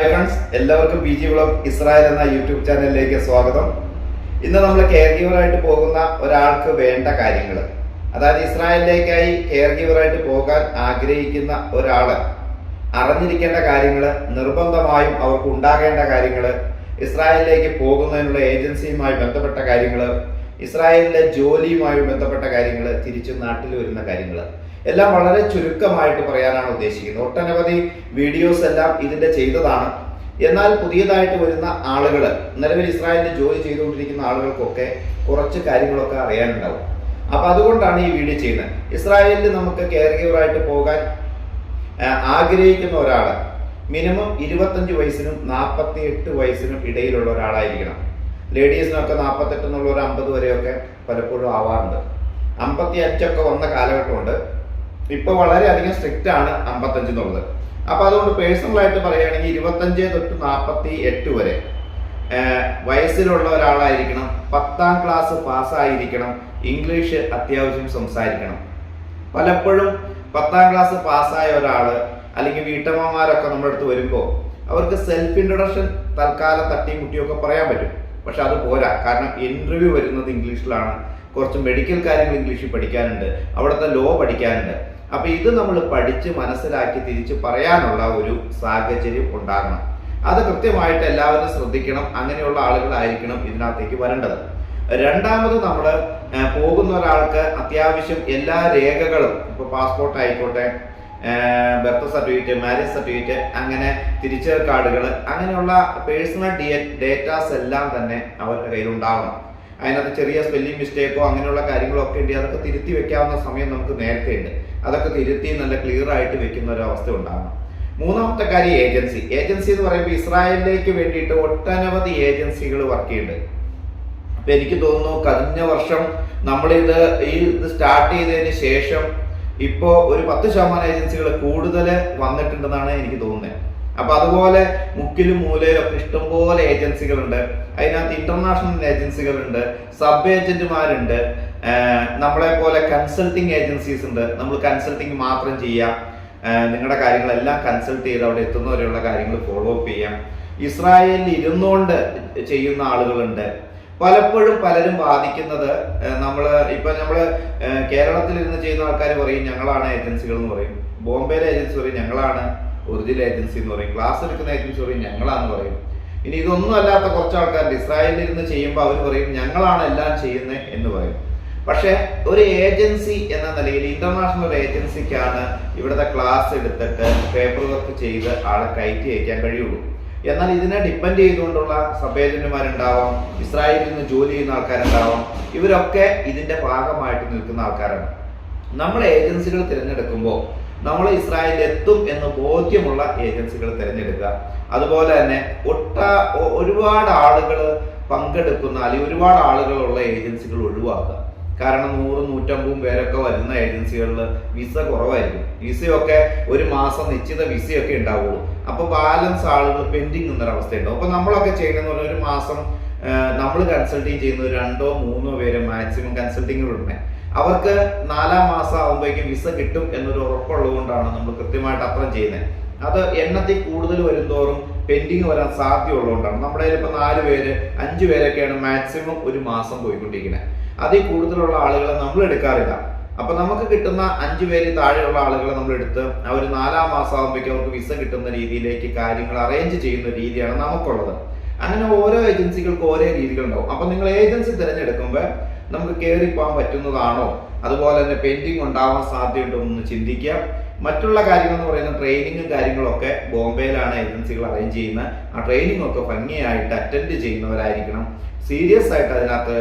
Friends എല്ലാവർക്കും P G vlog Israel എന്ന YouTube ചാനലിലേക്ക് സ്വാഗതം. ഇന്ന് നമ്മൾ കെയർ ഗീവറായിട്ട് പോകുന്ന ഒരാൾക്ക് വേണ്ട കാര്യങ്ങൾ. അതായത് ഇസ്രായേലിലേക്കായി കെയർ ഗീവറായിട്ട് പോകാൻ ആഗ്രഹിക്കുന്ന ഒരാൾ അറിഞ്ഞിരിക്കേണ്ട കാര്യങ്ങൾ നിർബന്ധമായും അവർക്ക് ഉണ്ടാകേണ്ട കാര്യങ്ങൾ ഇസ്രായേലിലേക്ക് പോകുന്നതിനുള്ള ഏജൻസിയുമായി ബന്ധപ്പെട്ട കാര്യങ്ങൾ ഇസ്രായേലിലെ ജോലിയുമായി ബന്ധപ്പെട്ട കാര്യങ്ങൾ തിരിച്ചു നാട്ടിൽ വരുന്ന കാര്യങ്ങൾ എല്ലാം വളരെ ചുരുക്കമായിട്ട് പറയാനാണ് ഉദ്ദേശിക്കുന്നത്. ഒട്ടനവധി വീഡിയോസ് എല്ലാം ഇതിന്റെ ചെയ്തതാണ്. എന്നാൽ പുതിയതായിട്ട് വരുന്ന ആളുകൾ നിലവിൽ ഇസ്രായേലിൽ ജോലി ചെയ്തുകൊണ്ടിരിക്കുന്ന ആളുകൾക്കൊക്കെ കുറച്ച് കാര്യങ്ങളൊക്കെ അറിയാനുണ്ടാവും. അപ്പൊ അതുകൊണ്ടാണ് ഈ വീഡിയോ ചെയ്യുന്നത്. ഇസ്രായേലിൽ നമുക്ക് കെയർ പോകാൻ ആഗ്രഹിക്കുന്ന ഒരാൾ മിനിമം ഇരുപത്തഞ്ച് വയസ്സിനും നാൽപ്പത്തി എട്ട് വയസ്സിനും ഇടയിലുള്ള ഒരാളായിരിക്കണം. ലേഡീസിനൊക്കെ നാൽപ്പത്തെട്ട് എന്നുള്ള ഒരു അമ്പത് വരെയൊക്കെ പലപ്പോഴും ആവാറുണ്ട്. അമ്പത്തി അഞ്ചൊക്കെ വന്ന കാലഘട്ടമുണ്ട്. ഇപ്പൊ വളരെയധികം സ്ട്രിക്റ്റ് ആണ് അമ്പത്തഞ്ച് എന്നുള്ളത്. അപ്പൊ അതുകൊണ്ട് പേഴ്സണൽ ആയിട്ട് പറയുകയാണെങ്കിൽ ഇരുപത്തഞ്ച് തൊട്ട് നാൽപ്പത്തി എട്ട് വരെ വയസ്സിലുള്ള ഒരാളായിരിക്കണം പത്താം ക്ലാസ് പാസ്സായിരിക്കണം ഇംഗ്ലീഷ് അത്യാവശ്യം സംസാരിക്കണം. പലപ്പോഴും പത്താം ക്ലാസ് പാസ്സായ ഒരാൾ അല്ലെങ്കിൽ വീട്ടമ്മമാരൊക്കെ നമ്മുടെ അടുത്ത് വരുമ്പോൾ അവർക്ക് സെൽഫ് ഇൻട്രൊഡക്ഷൻ തൽക്കാലം തട്ടിയും മുട്ടിയൊക്കെ പറയാൻ പറ്റും. പക്ഷെ അത് പോരാ. കാരണം ഇന്റർവ്യൂ വരുന്നത് ഇംഗ്ലീഷിലാണ് കുറച്ച് മെഡിക്കൽ കാര്യങ്ങൾ ഇംഗ്ലീഷിൽ പഠിക്കാനുണ്ട്. അവിടുത്തെ ലോ പഠിക്കാനുണ്ട്. അപ്പൊ ഇത് നമ്മൾ പഠിച്ച് മനസ്സിലാക്കി തിരിച്ച് പറയാനുള്ള ഒരു സാഹചര്യം ഉണ്ടാകണം. അത് കൃത്യമായിട്ട് എല്ലാവരും ശ്രദ്ധിക്കണം അങ്ങനെയുള്ള ആളുകളായിരിക്കണം ഇതിനകത്തേക്ക് വരേണ്ടത്. രണ്ടാമത് നമ്മൾ പോകുന്ന ഒരാൾക്ക് അത്യാവശ്യം എല്ലാ രേഖകളും ഇപ്പൊ പാസ്പോർട്ട് ആയിക്കോട്ടെ ബർത്ത് സർട്ടിഫിക്കറ്റ് മാരേജ് സർട്ടിഫിക്കറ്റ് അങ്ങനെ തിരിച്ചറിയൽ കാർഡുകൾ അങ്ങനെയുള്ള പേഴ്സണൽ ഡേറ്റാസ് എല്ലാം തന്നെ അവരുടെ കയ്യിൽ ഉണ്ടാവണം അതിനകത്ത് ചെറിയ സ്പെല്ലിംഗ് മിസ്റ്റേക്കോ അങ്ങനെയുള്ള കാര്യങ്ങളോ ഒക്കെ ഉണ്ടെങ്കിൽ അതൊക്കെ തിരുത്തി വെക്കാവുന്ന സമയം നമുക്ക് നേരത്തെ ഉണ്ട്. അതൊക്കെ തിരുത്തി നല്ല ക്ലിയർ ആയിട്ട് വെക്കുന്ന ഒരു അവസ്ഥ ഉണ്ടാകണം മൂന്നാമത്തെ കാര്യം ഏജൻസി ഏജൻസി എന്ന് പറയുമ്പോൾ ഇസ്രായേലിലേക്ക് വേണ്ടിയിട്ട് ഒട്ടനവധി ഏജൻസികൾ വർക്ക് ചെയ്യുന്നുണ്ട്. അപ്പൊ എനിക്ക് തോന്നുന്നു കഴിഞ്ഞ വർഷം നമ്മളിത് ഈ ഇത് സ്റ്റാർട്ട് ചെയ്തതിന് ശേഷം ഇപ്പോ ഒരു പത്ത് ശതമാനം ഏജൻസികൾ കൂടുതൽ വന്നിട്ടുണ്ടെന്നാണ് എനിക്ക് തോന്നുന്നത്. അപ്പൊ അതുപോലെ മുക്കിലും മൂലയിലും ഒക്കെ ഇഷ്ടംപോലെ ഏജൻസികളുണ്ട് അതിനകത്ത് ഇന്റർനാഷണൽ ഏജൻസികളുണ്ട് സബ് ഏജന്റുമാരുണ്ട് നമ്മളെ പോലെ കൺസൾട്ടിങ് ഏജൻസീസ് ഉണ്ട്. നമ്മൾ കൺസൾട്ടിങ് മാത്രം ചെയ്യാം. നിങ്ങളുടെ കാര്യങ്ങളെല്ലാം കൺസൾട്ട് ചെയ്ത് അവിടെ എത്തുന്നവരെയുള്ള കാര്യങ്ങൾ ഫോളോ അപ്പ് ചെയ്യാം. ഇസ്രായേലിൽ ഇരുന്നുകൊണ്ട് ചെയ്യുന്ന ആളുകളുണ്ട്. പലപ്പോഴും പലരും ബാധിക്കുന്നത് നമ്മൾ ഇപ്പൊ നമ്മൾ കേരളത്തിൽ ഇരുന്ന് ചെയ്യുന്ന ആൾക്കാർ പറയും ഞങ്ങളാണ് ഏജൻസികൾ എന്ന് പറയും. ബോംബെയിലെ ഏജൻസി പറയും ഞങ്ങളാണ്. ഒറിജിനൽ ഏജൻസി എന്ന് പറയും. ക്ലാസ് എടുക്കുന്ന ഏജൻസി പറയും ഞങ്ങളാന്ന് പറയും. ഇനി ഇതൊന്നും അല്ലാത്ത കുറച്ച് ആൾക്കാർ ഇസ്രായേലിൽ ഇരുന്ന് ചെയ്യുമ്പോൾ അവർ പറയും ഞങ്ങളാണ് എല്ലാം ചെയ്യുന്നത് എന്ന് പറയും. പക്ഷെ ഒരു ഏജൻസി എന്ന നിലയിൽ ഇന്റർനാഷണൽ ഏജൻസിക്കാണ് ഇവിടുത്തെ ക്ലാസ് എടുത്തിട്ട് പേപ്പർ വർക്ക് ചെയ്ത് ആളെ കയറ്റി അയക്കാൻ കഴിയുള്ളൂ. എന്നാൽ ഇതിനെ ഡിപ്പെൻഡ് ചെയ്തുകൊണ്ടുള്ള സബ് ഏജന്റുമാരുണ്ടാവാം ഇസ്രായേലിൽ നിന്ന് ജോലി ചെയ്യുന്ന ആൾക്കാരുണ്ടാവാം ഇവരൊക്കെ ഇതിന്റെ ഭാഗമായിട്ട് നിൽക്കുന്ന ആൾക്കാരാണ്. നമ്മൾ ഏജൻസികൾ തിരഞ്ഞെടുക്കുമ്പോൾ നമ്മൾ ഇസ്രായേലിൽ എത്തും എന്ന് ബോധ്യമുള്ള ഏജൻസികൾ തിരഞ്ഞെടുക്കുക. അതുപോലെ തന്നെ ഒട്ട ഒരുപാട് ആളുകൾ പങ്കെടുക്കുന്ന അല്ലെങ്കിൽ ഒരുപാട് ആളുകളുള്ള ഏജൻസികൾ ഒഴിവാക്കുക. കാരണം നൂറും നൂറ്റമ്പതും പേരൊക്കെ വരുന്ന ഏജൻസികളിൽ വിസ കുറവായിരിക്കും. വിസയൊക്കെ ഒരു മാസം നിശ്ചിത വിസയൊക്കെ ഉണ്ടാവുള്ളൂ. അപ്പോൾ ബാലൻസ് ആളുകൾ പെൻഡിങ് എന്നൊരവസ്ഥയുണ്ടാവും അപ്പോൾ അപ്പൊ നമ്മളൊക്കെ ചെയ്യണമെന്ന് പറഞ്ഞാൽ ഒരു മാസം നമ്മൾ കൺസൾട്ടിങ് ചെയ്യുന്ന രണ്ടോ മൂന്നോ പേര് മാക്സിമം കൺസൾട്ടിങ്ങിലുണ്ട് അവർക്ക് നാലാം മാസം ആകുമ്പോഴേക്കും വിസ കിട്ടും എന്നൊരു ഉറപ്പുള്ളതുകൊണ്ടാണ് നമ്മൾ കൃത്യമായിട്ട് അത്രയും ചെയ്യുന്നത്. അത് എണ്ണത്തിൽ കൂടുതൽ വരുന്തോറും പെൻഡിങ് വരാൻ സാധ്യതയുള്ളതുകൊണ്ടാണ്. നമ്മുടെ ഇപ്പോൾ ഇപ്പൊ നാല് പേര് അഞ്ച് പേരൊക്കെയാണ് മാക്സിമം ഒരു മാസം പോയിക്കൊണ്ടിരിക്കുന്നത്. അതിൽ കൂടുതലുള്ള ആളുകളെ നമ്മൾ എടുക്കാറില്ല. അപ്പൊ നമുക്ക് കിട്ടുന്ന അഞ്ചു പേര് താഴെയുള്ള ആളുകളെ നമ്മൾ എടുത്ത് ഒരു നാലാം മാസം ആകുമ്പോഴേക്കും അവർക്ക് വിസ കിട്ടുന്ന രീതിയിലേക്ക് കാര്യങ്ങൾ അറേഞ്ച് ചെയ്യുന്ന രീതിയാണ് നമുക്കുള്ളത്. അങ്ങനെ ഓരോ ഏജൻസികൾക്ക് ഓരോ രീതികളുണ്ടാവും. അപ്പൊ നിങ്ങൾ ഏജൻസി തിരഞ്ഞെടുക്കുമ്പോൾ നമുക്ക് കയറി പോകാൻ പറ്റുന്നതാണോ? അതുപോലെ തന്നെ പെൻഡിങ് ഉണ്ടാവാൻ സാധ്യതയുണ്ടോ എന്ന് ചിന്തിക്കുക. മറ്റുള്ള കാര്യങ്ങൾ എന്ന് പറയുന്ന ട്രെയിനിങ്ങും കാര്യങ്ങളൊക്കെ ബോംബെയിലാണ് ഏജൻസികൾ അറേഞ്ച് ചെയ്യുന്നത്. ആ ട്രെയിനിങ് ഒക്കെ ഭംഗിയായിട്ട് അറ്റൻഡ് ചെയ്യുന്നവരായിരിക്കണം. സീരിയസ് ആയിട്ട് അതിനകത്ത്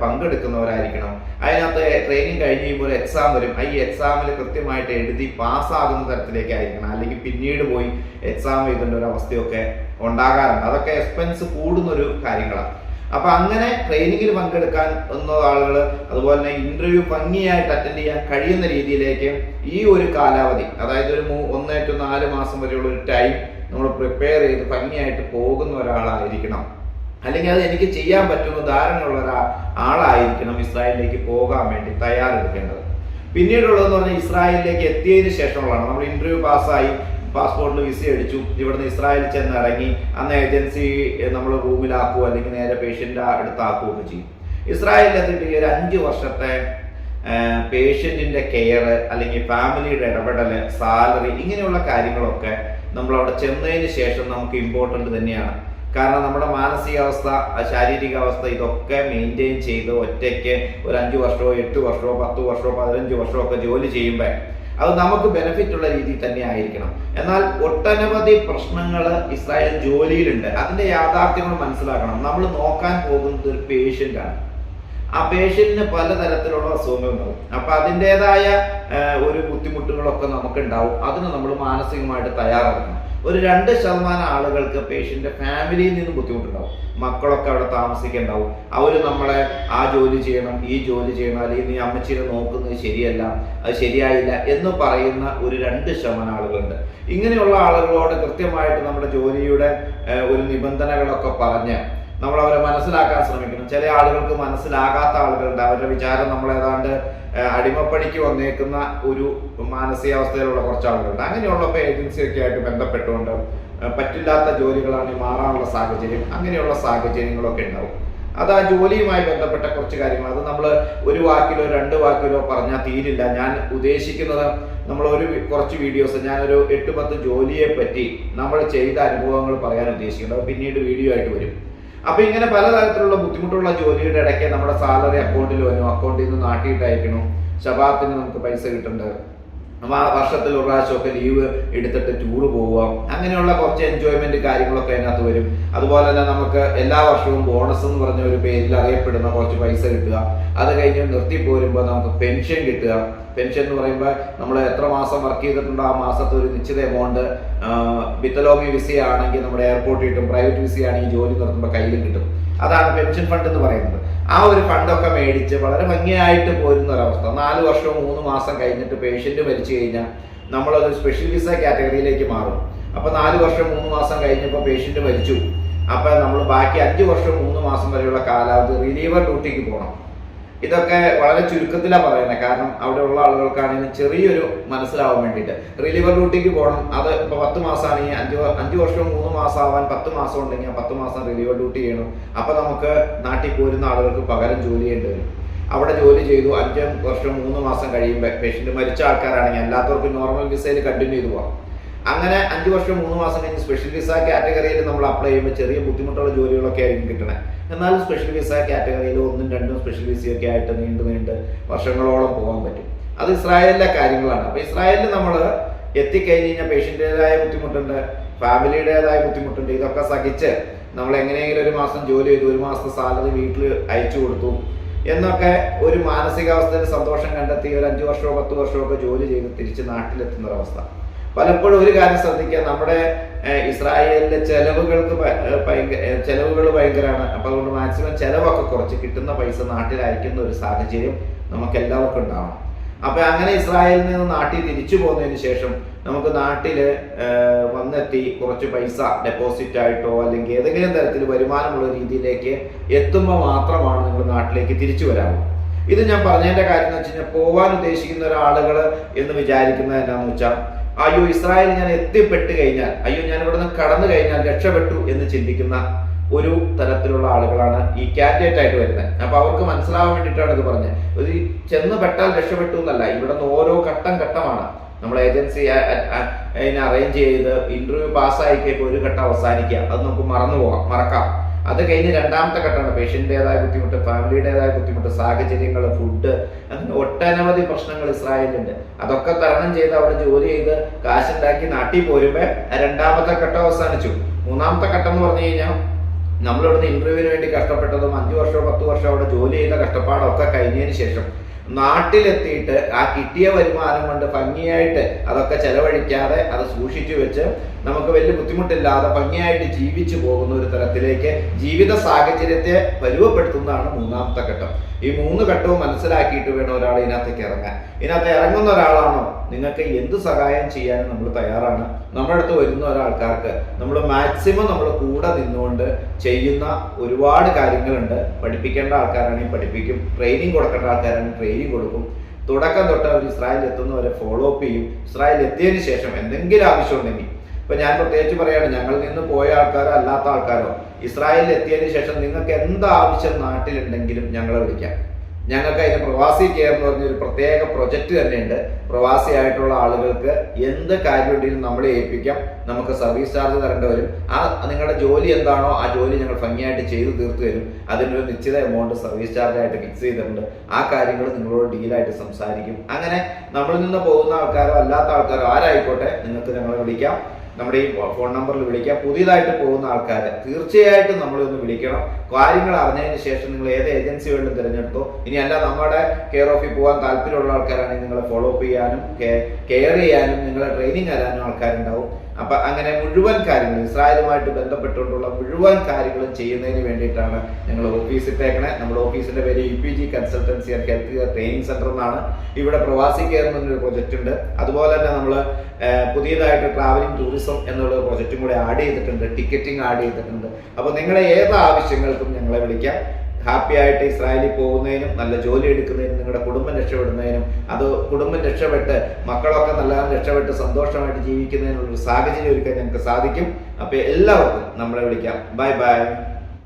പങ്കെടുക്കുന്നവരായിരിക്കണം. അതിനകത്ത് ട്രെയിനിങ് കഴിഞ്ഞ് കഴിയുമ്പോൾ എക്സാം വരും. ഈ എക്സാമിൽ കൃത്യമായിട്ട് എഴുതി പാസ്സാകുന്ന തരത്തിലേക്ക് ആയിരിക്കണം അല്ലെങ്കിൽ പിന്നീട് പോയി എക്സാം എഴുതേണ്ട ഒരു അവസ്ഥയൊക്കെ ഉണ്ടാകാറുണ്ട്. അതൊക്കെ എക്സ്പെൻസ് കൂടുന്നൊരു കാര്യങ്ങളാണ്. അപ്പൊ അങ്ങനെ ട്രെയിനിങ്ങിൽ പങ്കെടുക്കാൻ എന്ന ആളുകൾ അതുപോലെ തന്നെ ഇന്റർവ്യൂ ഭംഗിയായിട്ട് അറ്റൻഡ് ചെയ്യാൻ കഴിയുന്ന രീതിയിലേക്ക് ഈ ഒരു കാലാവധി അതായത് ഒരു ഒന്ന് ടു നാല് മാസം വരെയുള്ള ഒരു ടൈം നമ്മൾ പ്രിപ്പയർ ചെയ്ത് ഭംഗിയായിട്ട് പോകുന്ന ഒരാളായിരിക്കണം. അല്ലെങ്കിൽ അത് എനിക്ക് ചെയ്യാൻ പറ്റുന്ന ധാരണയുള്ള ഒരാ ആളായിരിക്കണം ഇസ്രായേലിലേക്ക് പോകാൻ വേണ്ടി തയ്യാറെടുക്കേണ്ടത്. പിന്നീടുള്ളതെന്ന് പറഞ്ഞാൽ ഇസ്രായേലിലേക്ക് എത്തിയതിന് ശേഷമുള്ളതാണ്. നമ്മൾ ഇന്റർവ്യൂ പാസ്സായി പാസ്പോർട്ടിൽ വിസ അടിച്ചു. ഇവിടുന്ന് ഇസ്രായേൽ ചെന്ന് ഇറങ്ങി. അന്ന് ഏജൻസി നമ്മൾ റൂമിലാക്കുമോ അല്ലെങ്കിൽ നേരെ പേഷ്യന്റെ അടുത്താക്കുകയൊക്കെ ചെയ്യും. ഇസ്രായേലിൽ ഈ ഒരു അഞ്ച് വർഷത്തെ പേഷ്യന്റിന്റെ കെയർ അല്ലെങ്കിൽ ഫാമിലിയുടെ ഇടപെടൽ സാലറി ഇങ്ങനെയുള്ള കാര്യങ്ങളൊക്കെ നമ്മൾ അവിടെ ചെന്നതിന് ശേഷം നമുക്ക് ഇമ്പോർട്ടന്റ് തന്നെയാണ്. കാരണം നമ്മുടെ മാനസികാവസ്ഥ ശാരീരികാവസ്ഥ ഇതൊക്കെ മെയിന്റെയിൻ ചെയ്ത് ഒറ്റയ്ക്ക് ഒരു അഞ്ച് വർഷമോ എട്ട് വർഷമോ പത്ത് വർഷമോ പതിനഞ്ച് വർഷമോ ഒക്കെ ജോലി ചെയ്യുമ്പോൾ അത് നമുക്ക് ബെനിഫിറ്റ് ഉള്ള രീതിയിൽ തന്നെ ആയിരിക്കണം. എന്നാൽ ഒട്ടനവധി പ്രശ്നങ്ങൾ ഇസ്രായേൽ ജോലിയിലുണ്ട്. അതിന്റെ യാഥാർത്ഥ്യങ്ങൾ മനസ്സിലാക്കണം. നമ്മൾ നോക്കാൻ പോകുന്നത് ഒരു പേഷ്യന്റ് ആ പേഷ്യന്റിന് പലതരത്തിലുള്ള അസുഖങ്ങൾ ഉണ്ടാവും. അപ്പൊ അതിന്റെതായ ഒരു ബുദ്ധിമുട്ടുകളൊക്കെ നമുക്ക് ഉണ്ടാവും അതിന് നമ്മൾ മാനസികമായിട്ട് തയ്യാറെടുക്കണം. ഒരു രണ്ട് ശതമാനം ആളുകൾക്ക് പേഷ്യന്റെ ഫാമിലിയിൽ നിന്നും ബുദ്ധിമുട്ടുണ്ടാവും. മക്കളൊക്കെ അവിടെ താമസിക്കുന്നുണ്ടാവും അവർ നമ്മളെ ആ ജോലി ചെയ്യണം ഈ ജോലി ചെയ്യണം അല്ലെങ്കിൽ നീ അമ്മച്ചിനെ നോക്കുന്നത് ശരിയല്ല അത് ശരിയായില്ല എന്ന് പറയുന്ന ഒരു രണ്ട് ശതമാനം ആളുകളുണ്ട്. ഇങ്ങനെയുള്ള ആളുകളോട് കൃത്യമായിട്ട് നമ്മുടെ ജോലിയുടെ ഒരു നിബന്ധനകളൊക്കെ പറഞ്ഞ് നമ്മൾ അവരെ മനസ്സിലാക്കാൻ ശ്രമിക്കണം ചില ആളുകൾക്ക് മനസ്സിലാകാത്ത ആളുകളുണ്ട്. അവരുടെ വിചാരം നമ്മൾ ഏതാണ്ട് അടിമപ്പണിക്ക് വന്നേക്കുന്ന ഒരു മാനസികാവസ്ഥയിലുള്ള കുറച്ച് ആളുകളുണ്ട് അങ്ങനെയുള്ളപ്പോൾ ഏജൻസിയൊക്കെ ആയിട്ട് ബന്ധപ്പെട്ടുകൊണ്ട് പറ്റില്ലാത്ത ജോലികളാണ് മാറാനുള്ള സാഹചര്യം അങ്ങനെയുള്ള സാഹചര്യങ്ങളൊക്കെ ഉണ്ടാവും. അത് ആ ജോലിയുമായി ബന്ധപ്പെട്ട കുറച്ച് കാര്യങ്ങൾ. അത് നമ്മൾ ഒരു വാക്കിലോ രണ്ട് വാക്കിലോ പറഞ്ഞാൽ തീരില്ല. ഞാൻ ഉദ്ദേശിക്കുന്നത് നമ്മൾ ഒരു കുറച്ച് വീഡിയോസ് ഞാനൊരു എട്ട് പത്ത് ജോലിയെ പറ്റി നമ്മൾ ചെയ്ത അനുഭവങ്ങൾ പറയാൻ ഉദ്ദേശിക്കുന്നത്. പിന്നീട് വീഡിയോ ആയിട്ട് വരും. അപ്പൊ ഇങ്ങനെ പലതരത്തിലുള്ള ബുദ്ധിമുട്ടുള്ള ജോലിയുടെ ഇടയ്ക്ക് നമ്മുടെ സാലറി അക്കൗണ്ടിൽ വരും അക്കൗണ്ടിൽ നിന്ന് നാട്ടിയിട്ടയക്കണം ശബാത്തിന് നമുക്ക് പൈസ ആ വർഷത്തിൽ ഒരു പ്രാവശ്യമൊക്കെ ലീവ് എടുത്തിട്ട് ടൂറ് പോവുക. അങ്ങനെയുള്ള കുറച്ച് എൻജോയ്മെന്റ് കാര്യങ്ങളൊക്കെ അതിനകത്ത് വരും. അതുപോലെ തന്നെ നമുക്ക് എല്ലാ വർഷവും ബോണസ് എന്ന് പറഞ്ഞ ഒരു പേരിൽ അറിയപ്പെടുന്ന കുറച്ച് പൈസ കിട്ടുക. അത് കഴിഞ്ഞ് നിർത്തി പോരുമ്പോൾ നമുക്ക് പെൻഷൻ കിട്ടുക. പെൻഷൻ എന്ന് പറയുമ്പോൾ നമ്മൾ എത്ര മാസം വർക്ക് ചെയ്തിട്ടുണ്ടോ ആ മാസത്തെ ഒരു നിശ്ചിത എമൗണ്ട് ബിത്തലോമി വിസ ആണെങ്കിൽ നമ്മുടെ എയർപോർട്ടിൽ കിട്ടും പ്രൈവറ്റ് വിസ ആണെങ്കിൽ ജോലി നിർത്തുമ്പോൾ കയ്യിൽ കിട്ടും. അതാണ് പെൻഷൻ ഫണ്ട് എന്ന് പറയുന്നത്. ആ ഒരു ഫണ്ടൊക്കെ മേടിച്ച് വളരെ ഭംഗിയായിട്ട് പോരുന്ന ഒരവസ്ഥ. നാല് വർഷവും മൂന്ന് മാസം കഴിഞ്ഞിട്ട് പേഷ്യന്റ് മരിച്ചു കഴിഞ്ഞാൽ നമ്മളത് സ്പെഷ്യൽ വിസ കാറ്റഗറിയിലേക്ക് മാറും. അപ്പോൾ നാല് വർഷം മൂന്ന് മാസം കഴിഞ്ഞപ്പോൾ പേഷ്യന്റ് മരിച്ചു. അപ്പോൾ നമ്മൾ ബാക്കി അഞ്ച് വർഷം മൂന്ന് മാസം വരെയുള്ള കാലാവധി റിലീവർ ഡ്യൂട്ടിക്ക് പോകണം ഇതൊക്കെ വളരെ ചുരുക്കത്തിലാണ് പറയുന്നത് കാരണം അവിടെ ഉള്ള ആളുകൾക്കാണെങ്കിലും ചെറിയൊരു മനസ്സിലാവാൻ വേണ്ടിയിട്ട്. റിലീവർ ഡ്യൂട്ടിക്ക് പോകണം അത് ഇപ്പൊ പത്ത് മാസമാണെങ്കിൽ അഞ്ച് അഞ്ച് വർഷവും മൂന്ന് മാസം ആവാൻ പത്ത് മാസം ഉണ്ടെങ്കിൽ പത്ത് മാസം റിലീവർ ഡ്യൂട്ടി ചെയ്യണം. അപ്പോൾ നമുക്ക് നാട്ടിൽ പോരുന്ന ആളുകൾക്ക് പകരം ജോലി ചെയ്യേണ്ടി വരും. അവിടെ ജോലി ചെയ്തു. അഞ്ച് വർഷം മൂന്ന് മാസം കഴിയുമ്പോൾ പേഷ്യന്റ് മരിച്ച ആൾക്കാരാണെങ്കിൽ അല്ലാത്തവർക്ക് നോർമൽ വിസയിൽ കണ്ടിന്യൂ ചെയ്തു പോകാം അങ്ങനെ അഞ്ച് വർഷം മൂന്ന് മാസം കഴിഞ്ഞ് സ്പെഷ്യൽ വിസ കാറ്റഗറിയിൽ നമ്മൾ അപ്ലൈ ചെയ്യുമ്പോൾ ചെറിയ ബുദ്ധിമുട്ടുള്ള ജോലികളൊക്കെ ആയിരിക്കും കിട്ടണേ. എന്നാലും സ്പെഷ്യൽ വിസ കാറ്റഗറിയിൽ ഒന്നും രണ്ടും സ്പെഷ്യൽ വിസയൊക്കെ ആയിട്ട് നീണ്ടു നീണ്ട് വർഷങ്ങളോളം പോകാൻ പറ്റും. അത് ഇസ്രായേലിലെ കാര്യങ്ങളാണ്. അപ്പോൾ ഇസ്രായേലിൽ നമ്മൾ എത്തിക്കഴിഞ്ഞ് കഴിഞ്ഞാൽ പേഷ്യന്റേതായ ബുദ്ധിമുട്ടുണ്ട് ഫാമിലിയുടേതായ ബുദ്ധിമുട്ടുണ്ട്. ഇതൊക്കെ സഹിച്ച് നമ്മൾ എങ്ങനെയെങ്കിലും ഒരു മാസം ജോലി ചെയ്തു ഒരു മാസത്തെ സാലറി വീട്ടിൽ അയച്ചു കൊടുത്തു എന്നൊക്കെ ഒരു മാനസികാവസ്ഥയിൽ സന്തോഷം കണ്ടെത്തി ഒരു അഞ്ച് വർഷമോ പത്ത് വർഷമോ ഒക്കെ ജോലി ചെയ്ത് തിരിച്ച് നാട്ടിലെത്തുന്ന ഒരവസ്ഥ. പലപ്പോഴും ഒരു കാര്യം ശ്രദ്ധിക്കുക. നമ്മുടെ ഇസ്രായേലിലെ ചെലവുകൾക്ക് ഭയങ്കര ചെലവുകൾ ഭയങ്കരമാണ് അപ്പൊ അതുകൊണ്ട് മാക്സിമം ചെലവൊക്കെ കുറച്ച് കിട്ടുന്ന പൈസ നാട്ടിൽ അയക്കുന്ന ഒരു സാഹചര്യം നമുക്ക് എല്ലാവർക്കും ഉണ്ടാവണം. അപ്പൊ അങ്ങനെ ഇസ്രായേലിൽ നിന്ന് നാട്ടിൽ തിരിച്ചു പോകുന്നതിന് ശേഷം നമുക്ക് നാട്ടിൽ വന്നെത്തി കുറച്ച് പൈസ ഡെപ്പോസിറ്റ് ആയിട്ടോ അല്ലെങ്കിൽ ഏതെങ്കിലും തരത്തിൽ വരുമാനമുള്ള രീതിയിലേക്ക് എത്തുമ്പോൾ മാത്രമാണ് നിങ്ങൾ നാട്ടിലേക്ക് തിരിച്ചു വരാവുള്ളൂ ഇത് ഞാൻ പറഞ്ഞതിന്റെ കാര്യം എന്ന് വെച്ച് കഴിഞ്ഞാൽ പോവാൻ ഉദ്ദേശിക്കുന്ന ഒരാളുകൾ എന്ന് വിചാരിക്കുന്നത് എന്താണെന്ന് വെച്ചാൽ അയ്യോ ഇസ്രായേൽ ഞാൻ എത്തിപ്പെട്ട് കഴിഞ്ഞാൽ അയ്യോ ഞാൻ ഇവിടെ നിന്ന് കടന്നു കഴിഞ്ഞാൽ രക്ഷപ്പെട്ടു എന്ന് ചിന്തിക്കുന്ന ഒരു തരത്തിലുള്ള ആളുകളാണ് ഈ കാൻഡിഡേറ്റ് ആയിട്ട് വരുന്നത്. അപ്പൊ അവർക്ക് മനസ്സിലാവാൻ വേണ്ടിയിട്ടാണ് ഇത് പറഞ്ഞത്. ഒരു ചെന്ന് പെട്ടാൽ രക്ഷപ്പെട്ടു എന്നല്ല ഇവിടെ നിന്ന് ഓരോ ഘട്ടം ഘട്ടമാണ്. നമ്മൾ ഏജൻസി അതിനെ അറേഞ്ച് ചെയ്ത് ഇന്റർവ്യൂ പാസ്സായി കഴിയുമ്പോൾ ഒരു ഘട്ടം അവസാനിക്കുക. അത് നമുക്ക് മറന്നു പോകാം മറക്കാം. അത് കഴിഞ്ഞ് രണ്ടാമത്തെ ഘട്ടമാണ് പേഷ്യന്റേതായ ബുദ്ധിമുട്ട് ഫാമിലിയുടേതായ ബുദ്ധിമുട്ട് സാഹചര്യങ്ങൾ ഫുഡ് അങ്ങനെ ഒട്ടനവധി പ്രശ്നങ്ങൾ ഇസ്രായേലിലുണ്ട്. അതൊക്കെ തരണം ചെയ്ത് അവിടെ ജോലി ചെയ്ത് കാശുണ്ടാക്കി നാട്ടിൽ പോരുമ്പോൾ രണ്ടാമത്തെ ഘട്ടം അവസാനിച്ചു. മൂന്നാമത്തെ ഘട്ടം എന്ന് പറഞ്ഞു കഴിഞ്ഞാൽ നമ്മളിവിടുന്ന് ഇന്റർവ്യൂവിന് വേണ്ടി കഷ്ടപ്പെട്ടതും അഞ്ചു വർഷമോ പത്ത് വർഷമോ അവിടെ ജോലി ചെയ്ത കഷ്ടപ്പാടൊക്കെ കഴിഞ്ഞതിന് ശേഷം നാട്ടിലെത്തിയിട്ട് ആ കിട്ടിയ വരുമാനം കൊണ്ട് ഭംഗിയായിട്ട് അതൊക്കെ ചെലവഴിക്കാതെ അത് സൂക്ഷിച്ചു വെച്ച് നമുക്ക് വലിയ ബുദ്ധിമുട്ടില്ലാതെ ഭംഗിയായിട്ട് ജീവിച്ചു പോകുന്ന ഒരു തരത്തിലേക്ക് ജീവിത സാഹചര്യത്തെ പരുവപ്പെടുത്തുന്നതാണ് മൂന്നാമത്തെ ഘട്ടം. ഈ മൂന്ന് ഘട്ടവും മനസ്സിലാക്കിയിട്ട് വേണം ഒരാൾ ഇതിനകത്തേക്ക് ഇറങ്ങാൻ. ഇതിനകത്ത് ഇറങ്ങുന്ന ഒരാളാണോ? നിങ്ങൾക്ക് എന്ത് സഹായം ചെയ്യാനും നമ്മൾ തയ്യാറാണ്. നമ്മുടെ അടുത്ത് വരുന്ന ഒരാൾക്കാർക്ക് നമ്മൾ മാക്സിമം നമ്മൾ കൂടെ നിന്നുകൊണ്ട് ചെയ്യുന്ന ഒരുപാട് കാര്യങ്ങളുണ്ട്. പഠിപ്പിക്കേണ്ട ആൾക്കാരാണെങ്കിൽ പഠിപ്പിക്കും. ട്രെയിനിങ് കൊടുക്കേണ്ട ആൾക്കാരാണെങ്കിൽ ട്രെയിനിങ് കൊടുക്കും. തുടക്കം തൊട്ട് അവർ ഇസ്രായേലിൽ എത്തുന്നവരെ ഫോളോ അപ്പ് ചെയ്യും. ഇസ്രായേലിൽ എത്തിയതിനു ശേഷം എന്തെങ്കിലും ആവശ്യമുണ്ടെങ്കിൽ ഇപ്പൊ ഞാൻ പ്രത്യേകിച്ച് പറയാണ് ഞങ്ങൾ നിന്ന് പോയ ആൾക്കാരോ അല്ലാത്ത ആൾക്കാരോ ഇസ്രായേലിൽ എത്തിയതിനു ശേഷം നിങ്ങൾക്ക് എന്ത് ആവശ്യം നാട്ടിലുണ്ടെങ്കിലും ഞങ്ങളെ വിളിക്കാം. ഞങ്ങൾക്ക് അതിന് പ്രവാസി കെയർ എന്ന് പറഞ്ഞൊരു പ്രത്യേക പ്രൊജക്റ്റ് തന്നെയുണ്ട്. പ്രവാസി ആയിട്ടുള്ള ആളുകൾക്ക് എന്ത് കാര്യം ഉണ്ടെങ്കിലും നമ്മളെ ഏൽപ്പിക്കാം. നമുക്ക് സർവീസ് ചാർജ് തരേണ്ടി വരും. ആ നിങ്ങളുടെ ജോലി എന്താണോ ആ ജോലി ഞങ്ങൾ ഭംഗിയായിട്ട് ചെയ്തു തീർത്തു തരും. അതിനൊരു നിശ്ചിത എമൗണ്ട് സർവീസ് ചാർജ് ആയിട്ട് ഫിക്സ് ചെയ്തിട്ടുണ്ട്. ആ കാര്യങ്ങൾ നിങ്ങളോട് ഡീലായിട്ട് സംസാരിക്കും. അങ്ങനെ നമ്മളിൽ നിന്ന് പോകുന്ന ആൾക്കാരോ അല്ലാത്ത ആൾക്കാരോ ആരായിക്കോട്ടെ നിങ്ങൾക്ക് ഞങ്ങളെ വിളിക്കാം. നമ്മുടെ ഈ ഫോൺ നമ്പറിൽ വിളിക്കാം പുതിയതായിട്ട് പോകുന്ന ആൾക്കാർ തീർച്ചയായിട്ടും നമ്മളെ ഒന്ന് വിളിക്കണം. കാര്യങ്ങൾ അറിഞ്ഞതിന് ശേഷം നിങ്ങൾ ഏത് ഏജൻസികളിലും തിരഞ്ഞെടുത്തോ. ഇനി അല്ല നമ്മുടെ കെയർ ഓഫിൽ പോകാൻ താല്പര്യമുള്ള ആൾക്കാരാണെങ്കിൽ നിങ്ങളെ ഫോളോ അപ്പ് ചെയ്യാനും കെയർ ചെയ്യാനും നിങ്ങളെ ട്രെയിനിങ് തരാനും ആൾക്കാരുണ്ടാവും. അപ്പൊ അങ്ങനെ മുഴുവൻ കാര്യങ്ങളും ഇസ്രായേലുമായിട്ട് ബന്ധപ്പെട്ടുകൊണ്ടുള്ള മുഴുവൻ കാര്യങ്ങളും ചെയ്യുന്നതിന് വേണ്ടിയിട്ടാണ് ഞങ്ങൾ ഓഫീസ് ഇട്ടേക്കണേ. നമ്മുടെ ഓഫീസിന്റെ പേര് U P G consultancy and health care training centre എന്നാണ്. ഇവിടെ പ്രവാസി കെയർ എന്നൊരു പ്രൊജക്റ്റ് ഉണ്ട്. അതുപോലെ തന്നെ നമ്മൾ പുതിയതായിട്ട് ട്രാവലിംഗ് ടൂറിസം എന്നുള്ള പ്രൊജക്റ്റും കൂടെ ആഡ് ചെയ്തിട്ടുണ്ട്. ടിക്കറ്റിംഗ് ആഡ് ചെയ്തിട്ടുണ്ട്. അപ്പോൾ നിങ്ങളുടെ ഏത് ആവശ്യങ്ങൾക്കും ഞങ്ങളെ വിളിക്കാം. ഹാപ്പി ആയിട്ട് ഇസ്രായേലിൽ പോകുന്നതിനും നല്ല ജോലി എടുക്കുന്നതിനും നിങ്ങളുടെ കുടുംബം രക്ഷപ്പെടുന്നതിനും അത് കുടുംബം രക്ഷപ്പെട്ട് മക്കളൊക്കെ നല്ല രക്ഷപ്പെട്ട് സന്തോഷമായിട്ട് ജീവിക്കുന്നതിനുള്ള ഒരു സാഹചര്യം ഒരുക്കാൻ ഞങ്ങൾക്ക് സാധിക്കും. അപ്പോൾ എല്ലാവർക്കും നമ്മളെ വിളിക്കാം. Bye bye.